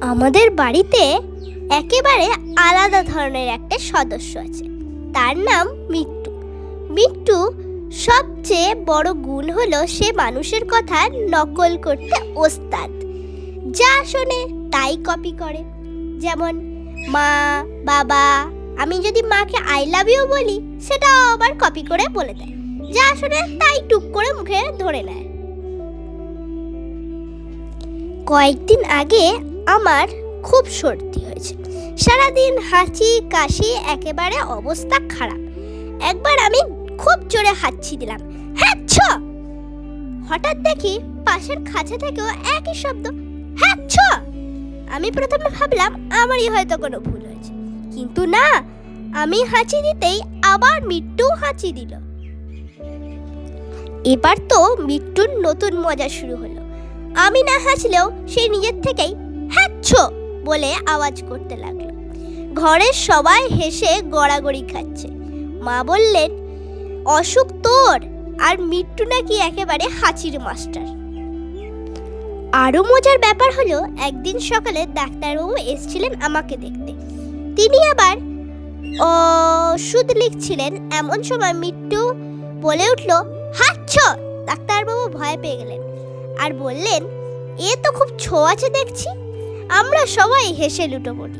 আমাদের বাড়িতে একেবারে আলাদা ধরনের একটা সদস্য আছে। তার নাম মিট্টু। মিট্টু সবচেয়ে বড় গুণ হলো সে মানুষের কথা নকল করতে ওস্তাদ। যা শোনে তাই কপি করে। যেমন, মা, বাবা, আমি যদি মাকে আই লাভ ইউ বলি, সেটাও আবার কপি করে বলে দেয়। যা শোনে তাই টুক করে মুখে ধরে নেয়। কয়েকদিন আগে আমার খুব সর্দি হয়েছে। সারাদিন হাঁচি, কাশি একেবারে অবস্থা খারাপ। একবার আমি খুব জোরে হাঁচি দিলাম। হ্যাঁ ছ! হঠাৎ দেখি পাশের খাঁচা থেকেও একই শব্দ হ্যাঁ ছ! আমি প্রথমে ভাবলাম আমারই হয়তো কোনো ভুল হয়েছে। কিন্তু না, আমি হাঁচি দিতেই আবার মিট্টু হাঁচি দিল। এবার তো মিট্টুর নতুন মজা শুরু হলো। আমি না হাসলেও সে নিজের থেকেই হ্যাচ্ছ বলে আওয়াজ করতে লাগল। ঘরের সবাই হেসে গড়াগড়ি খাচ্ছে। মা বললেন, অসুখ তোর, আর মিট্টু নাকি একেবারে হাঁচির মাস্টার। আরও মজার ব্যাপার হলো, একদিন সকালে ডাক্তারবাবু এসেছিলেন আমাকে দেখতে। তিনি আবার ওষুধ লিখছিলেন এমন সময় মিট্টু বলে উঠল হাঁচ্ছ ডাক্তারবাবু ভয় পেয়ে গেলেন। আর বললেন, এ তো খুব ছোঁয়াচে দেখছি। আমরা সবাই হেসে লুটো পড়ি।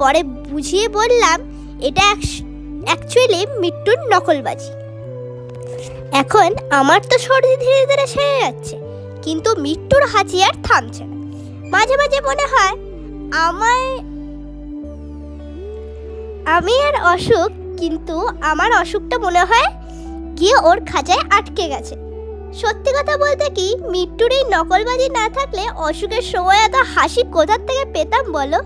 পরে বুঝিয়ে বললাম, এটা অ্যাকচুয়ালি মৃত্যুর নকলবাজি। এখন আমার তো সর্দি ধীরে ধীরে সেরে যাচ্ছে, কিন্তু মৃত্যুর হাঁচি আর থামছে না। মাঝে মাঝে মনে হয় আমায়, আমি আর অসুখ, কিন্তু আমার অসুখটা মনে হয় গিয়ে ওর খাঁচায় আটকে গেছে। সত্যি কথা বলতে কি মৃত্যুর এই নকলবাজি না থাকলে অসুখের সময় এত হাসি কোথার থেকে পেতাম বলো?